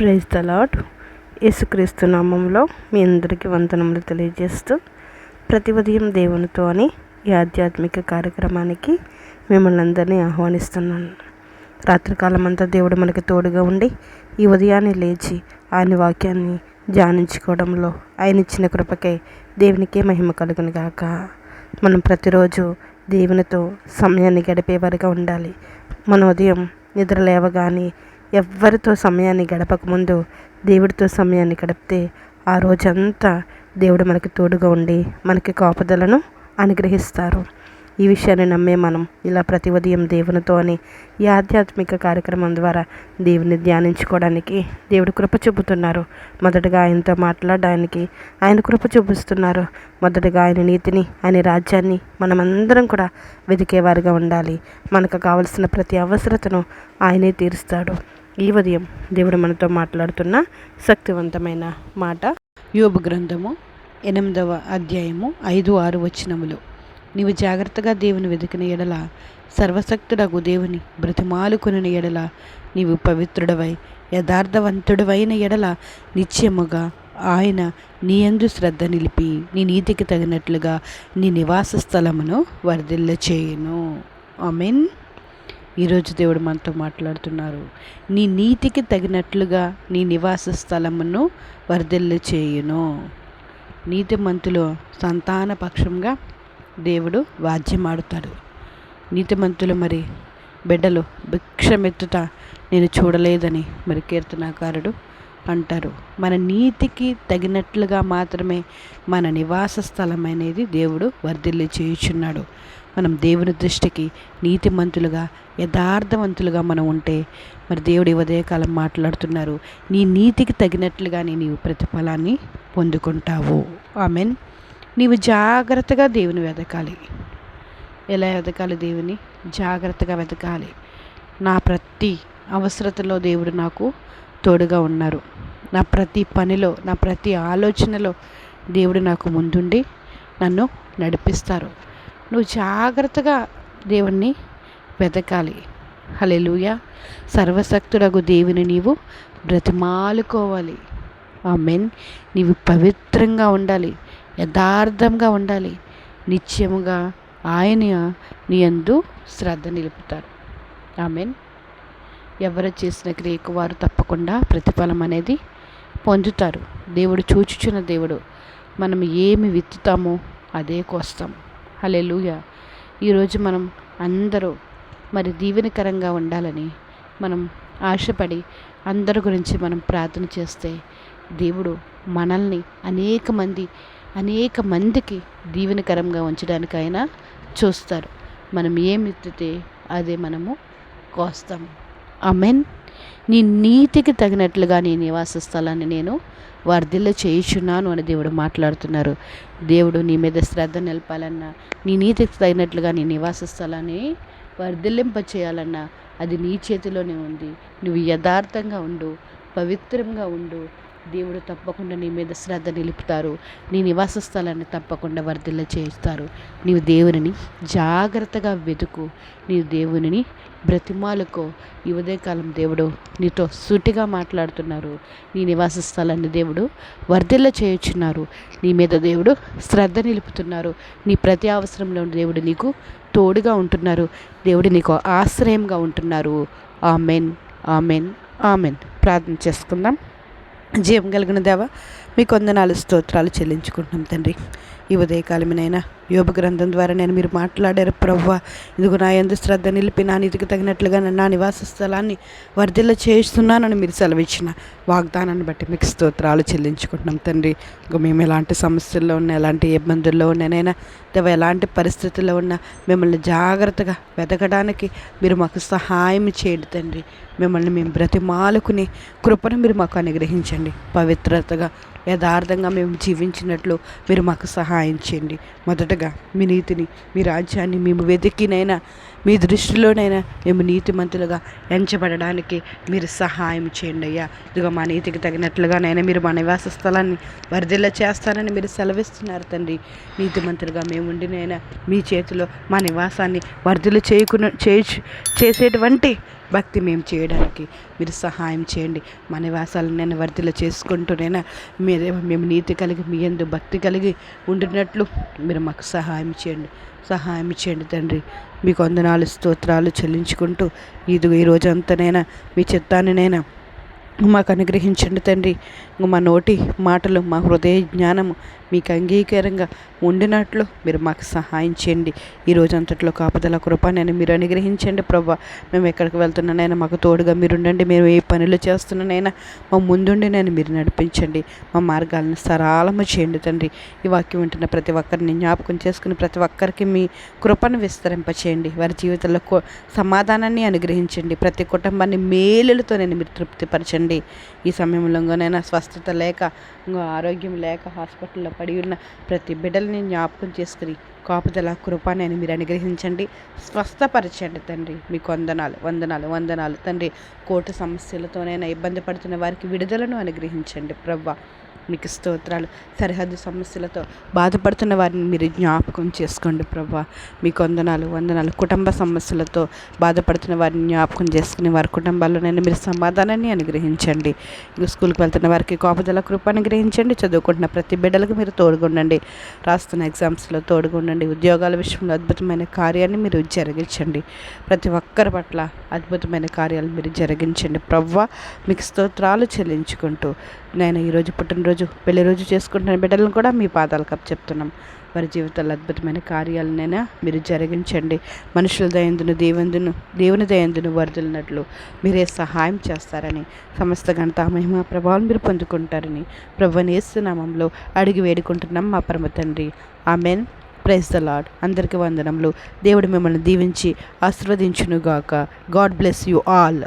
Praise the lord యేసుక్రీస్తు నామంలో మీ అందరికీ వందనములు తెలియజేస్తూ ప్రతి ఉదయం దేవునితో అని ఈ ఆధ్యాత్మిక కార్యక్రమానికి మిమ్మల్ని అందరినీ ఆహ్వానిస్తున్నాను. రాత్రికాలం అంతా దేవుడు మనకి తోడుగా ఉండి ఈ ఉదయాన్నే లేచి ఆయన వాక్యాన్ని ధ్యానించుకోవడంలో ఆయన ఇచ్చిన కృపకై దేవునికే మహిమ కలుగును గాక. మనం ప్రతిరోజు దేవునితో సమయాన్ని గడిపేవారుగా ఉండాలి. మన ఉదయం నిద్ర లేవగానే ఎవ్వరితో సమయాన్ని గడపకముందు దేవుడితో సమయాన్ని గడిపితే ఆ రోజంతా దేవుడు మనకి తోడుగా ఉండి మనకి కాపుదలను అనుగ్రహిస్తారు. ఈ విషయాన్ని నమ్మే మనం ఇలా ప్రతి ఉదయం దేవునితోని ఈ ఆధ్యాత్మిక కార్యక్రమం ద్వారా దేవుని ధ్యానించుకోవడానికి దేవుడు కృప చూపుతున్నారు. మొదటగా ఆయనతో మాట్లాడడానికి ఆయన కృప చూపిస్తున్నారు. మొదటగా ఆయన నీతిని ఆయన రాజ్యాన్ని మనమందరం కూడా వెతికేవారుగా ఉండాలి. మనకు కావలసిన ప్రతి అవసరతను ఆయనే తీరుస్తాడు. ఈ ఉదయం దేవుడు మనతో మాట్లాడుతున్న శక్తివంతమైన మాట. యోగ గ్రంథము ఎనిమిదవ అధ్యాయము ఐదు ఆరు వచనములు. నీవు జాగ్రత్తగా దేవుని వెతికిన ఎడల సర్వశక్తుడగు దేవుని బ్రతిమాలుకుని ఎడల నీవు పవిత్రుడవై యథార్థవంతుడవైన ఎడల నిత్యముగా ఆయన నీ యందు శ్రద్ధ నిలిపి నీ నీతికి తగినట్లుగా నీ నివాస స్థలమును వర్ధిల్ల చేయును మీన్ ఈరోజు దేవుడు మనతో మాట్లాడుతున్నారు. నీ నీతికి తగినట్లుగా నీ నివాస స్థలమును వర్ధిల్ల చేయును నీతిమంతులు సంతాన పక్షంగా దేవుడు వాద్యమాడుతాడు. నీతిమంతులు మరి బిడ్డలు భిక్షమెత్తుట నేను చూడలేదని మరి కీర్తనాకారుడు అంటారు. మన నీతికి తగినట్లుగా మాత్రమే మన నివాస స్థలం అనేది దేవుడు వర్ధిల్లి చేయుచున్నాడు. మనం దేవుని దృష్టికి నీతిమంతులుగా యథార్థవంతులుగా మనం ఉంటే మరి దేవుడు ఉదయకాలం మాట్లాడుతున్నారు. నీ నీతికి తగినట్లుగానే నీవు ప్రతిఫలాన్ని పొందుకుంటావు. ఐ మీన్ నీవు జాగ్రత్తగా దేవుని వెతకాలి ఎలా వెతకాలి దేవుని? జాగ్రత్తగా వెతకాలి నా ప్రతి అవసరతలో దేవుడు నాకు తోడుగా ఉన్నారు. నా ప్రతి పనిలో నా ప్రతి ఆలోచనలో దేవుడు నాకు ముందుండి నన్ను నడిపిస్తారు. నువ్వు జాగ్రత్తగా దేవుణ్ణి వెతకాలి హలెలుయ సర్వశక్తుడగు దేవుని నీవు బ్రతిమాలుకోవాలి. ఆ మెన్ నీవు పవిత్రంగా ఉండాలి. యథార్థంగా ఉండాలి. నిత్యముగా ఆయన నీ అందు శ్రద్ధ నిలుపుతారు. ఆమెన్. ఎవరు చేసిన క్రియకు వారు తప్పకుండా ప్రతిఫలం అనేది పొందుతారు. దేవుడు చూచుచున్న దేవుడు. మనం ఏమి విత్తుతామో అదే కోస్తాం. హలెలుయ ఈరోజు మనం అందరూ మరి దీవెనకరంగా ఉండాలని మనం ఆశపడి అందరి గురించి మనం ప్రార్థన చేస్తే దేవుడు మనల్ని అనేక మంది అనేక మందికి దీవెనకరంగా ఉంచడానికి ఆయన చూస్తారు. మనం ఏం అదే మనము కోస్తాం. అమెన్ నీ నీతికి తగినట్లుగా నీ నివాస స్థలాన్ని నేను వర్ధిల్ల చేయుచున్నాను అని దేవుడు మాట్లాడుతున్నారు. దేవుడు నీ మీద శ్రద్ధ నిలపాలన్నా నీ నీతికి తగినట్లుగా నీ నివాస స్థలాన్ని వర్ధిల్లింప చేయాలన్నా అది నీ చేతిలోనే ఉంది. నువ్వు యథార్థంగా ఉండు పవిత్రంగా ఉండు దేవుడు తప్పకుండా నీ మీద శ్రద్ధ నిలుపుతారు. నీ నివాస స్థలాన్ని తప్పకుండా వర్ధిల్ల చేస్తారు నీవు దేవుని జాగ్రత్తగా వెతుకు. నీవు దేవుని బ్రతిమాలుకో. ఈ ఉదయకాలం దేవుడు నీతో సూటిగా మాట్లాడుతున్నారు. నీ నివాస స్థలాన్ని దేవుడు వర్ధిల్ల చేయుచున్నారు. నీ మీద దేవుడు శ్రద్ధ నిలుపుతున్నారు. నీ ప్రతి అవసరంలో దేవుడు నీకు తోడుగా ఉంటున్నారు. దేవుడు నీకు ఆశ్రయంగా ఉంటున్నారు. Amen amen amen. ప్రార్థన చేసుకుందాం. జీవం కలిగిన దేవ మీ కొందనాలు స్తోత్రాలు చెల్లించుకుంటున్నాం తండ్రి. ఈ ఉదయకాలమినైనా యోగ గ్రంథం ద్వారా నేను మీరు మాట్లాడారు ప్రవ్వ. ఇదిగో నా ఎందు శ్రద్ధ నిలిపి నా నిధికి తగినట్లుగా నా నివాస స్థలాన్ని వర్ధిల్ల చేయిస్తున్నానని మీరు సెలవిచ్చిన వాగ్దానాన్ని బట్టి మీకు స్తోత్రాలు చెల్లించుకుంటున్నాం తండ్రి. ఇంకా మేము ఎలాంటి సమస్యల్లో ఉన్నా ఎలాంటి ఇబ్బందుల్లో ఉన్నానైనా దేవ ఎలాంటి పరిస్థితుల్లో ఉన్నా మిమ్మల్ని జాగ్రత్తగా వెతకడానికి మీరు మాకు సహాయం చేయండి తండ్రి. మిమ్మల్ని మేము బ్రతిమాలుకుని కృపను మీరు మాకు అనుగ్రహించండి. పవిత్రతగా యథార్థంగా మేము జీవించినట్లు మీరు మాకు సహాయం చేయండి. మొదటగా మీ నీతిని మీ రాజ్యాన్ని మేము వెతికినైనా మీ దృష్టిలోనైనా మేము నీతిమంతులుగా ఎంచబడడానికి మీరు సహాయం చేయండి అయ్యా. ఇదిగో మా నీతికి తగినట్లుగానైనా మీరు మా నివాస స్థలాన్ని వరదిల్ల చేస్తానని మీరు సెలవిస్తున్నారు తండ్రి. నీతిమంతులుగా మేము ఉండినైనా మీ చేతిలో మా నివాసాన్ని వరదలు చేయకున్న చేసేటువంటి భక్తి మేము చేయడానికి మీరు సహాయం చేయండి. మా నివాసాలను నేను వర్తిలో చేసుకుంటూనైనా మీరే మేము నీతి కలిగి మీ ఎందు భక్తి కలిగి ఉండినట్లు మీరు మాకు సహాయం చేయండి. సహాయం చేయండి తండ్రి. మీకు వందనాలు స్తోత్రాలు చెల్లించుకుంటూ ఇది ఈ రోజంతానైనా మీ చిత్తాన్నినైనా మాకు అనుగ్రహించండి తండ్రి. మా నోటి మాటలు మా హృదయ జ్ఞానము మీకు అంగీకారంగా ఉండినట్లు మీరు మాకు సహాయం చేయండి. ఈ రోజంతట్లో కాపుదల కృప నేను మీరు అనుగ్రహించండి ప్రభా. మేము ఎక్కడికి వెళ్తున్నానైనా మాకు తోడుగా మీరు ఉండండి మేము ఏ పనులు చేస్తున్నానైనా మా ముందుండి నేను మీరు నడిపించండి. మా మార్గాలను సరళము చేయండి తండ్రి. ఈ వాక్యం వింటున్న ప్రతి ఒక్కరిని జ్ఞాపకం చేసుకుని ప్రతి ఒక్కరికి మీ కృపను విస్తరింపచేయండి. వారి జీవితంలో సమాధానాన్ని అనుగ్రహించండి. ప్రతి కుటుంబాన్ని మేలులతో నేను మీరు తృప్తిపరచండి. ఈ సమయంలోనైనా స్వస్థత లేక ఆరోగ్యం లేక హాస్పిటల్లో పడి ఉన్న ప్రతి బిడ్డల్ని జ్ఞాపకం చేసుకుని కాపుదల కృప నేను మీరు అనుగ్రహించండి. స్వస్థపరచండి తండ్రి. మీకు వందనాలు వందనాలు వందనాలు. తండ్రి కోర్టు సమస్యలతోనైనా ఇబ్బంది పడుతున్న వారికి విడుదలను అనుగ్రహించండి. ప్రవ్వ మీకు స్తోత్రాలు సరిహద్దు సమస్యలతో బాధపడుతున్న వారిని మీరు జ్ఞాపకం చేసుకోండి ప్రభా. మీకు వందనాలు వందనాలు కుటుంబ సమస్యలతో బాధపడుతున్న వారిని జ్ఞాపకం చేసుకుని వారి కుటుంబాల్లోనైనా మీరు సమాధానాన్ని అనుగ్రహించండి. స్కూల్కి వెళ్తున్న వారికి కోపదల కృప అనుగ్రహించండి. చదువుకుంటున్న ప్రతి బిడ్డలకు మీరు తోడుగుండండి. రాస్తున్న ఎగ్జామ్స్లో తోడుగుండండి. ఉద్యోగాల విషయంలో అద్భుతమైన కార్యాన్ని మీరు జరిగించండి. ప్రతి ఒక్కరి పట్ల అద్భుతమైన కార్యాలు మీరు జరిగించండి. ప్రవ్వ మీకు స్తోత్రాలు చెల్లించుకుంటూ నేను ఈరోజు పుట్టినరోజు పెళ్ళి రోజు చేసుకుంటున్న బిడ్డలను కూడా మీ పాదాలు కప్ చెప్తున్నాం. వారి జీవితాల్లో అద్భుతమైన కార్యాలనైనా మీరు జరిగించండి. మనుషుల దయందును దేవందును దేవుని దయందును వరదలినట్లు మీరే సహాయం చేస్తారని సమస్త గంట మహిమ ప్రభావం మీరు పొందుకుంటారని ప్రభునేస్తున్నామంలో అడిగి వేడుకుంటున్నాం మా పరమ తండ్రి. ఆమెన్. ప్రైజ్ ద లాడ్ అందరికీ వందనములు. దేవుడు మిమ్మల్ని దీవించి ఆశీర్వదించునుగాక. God bless you all.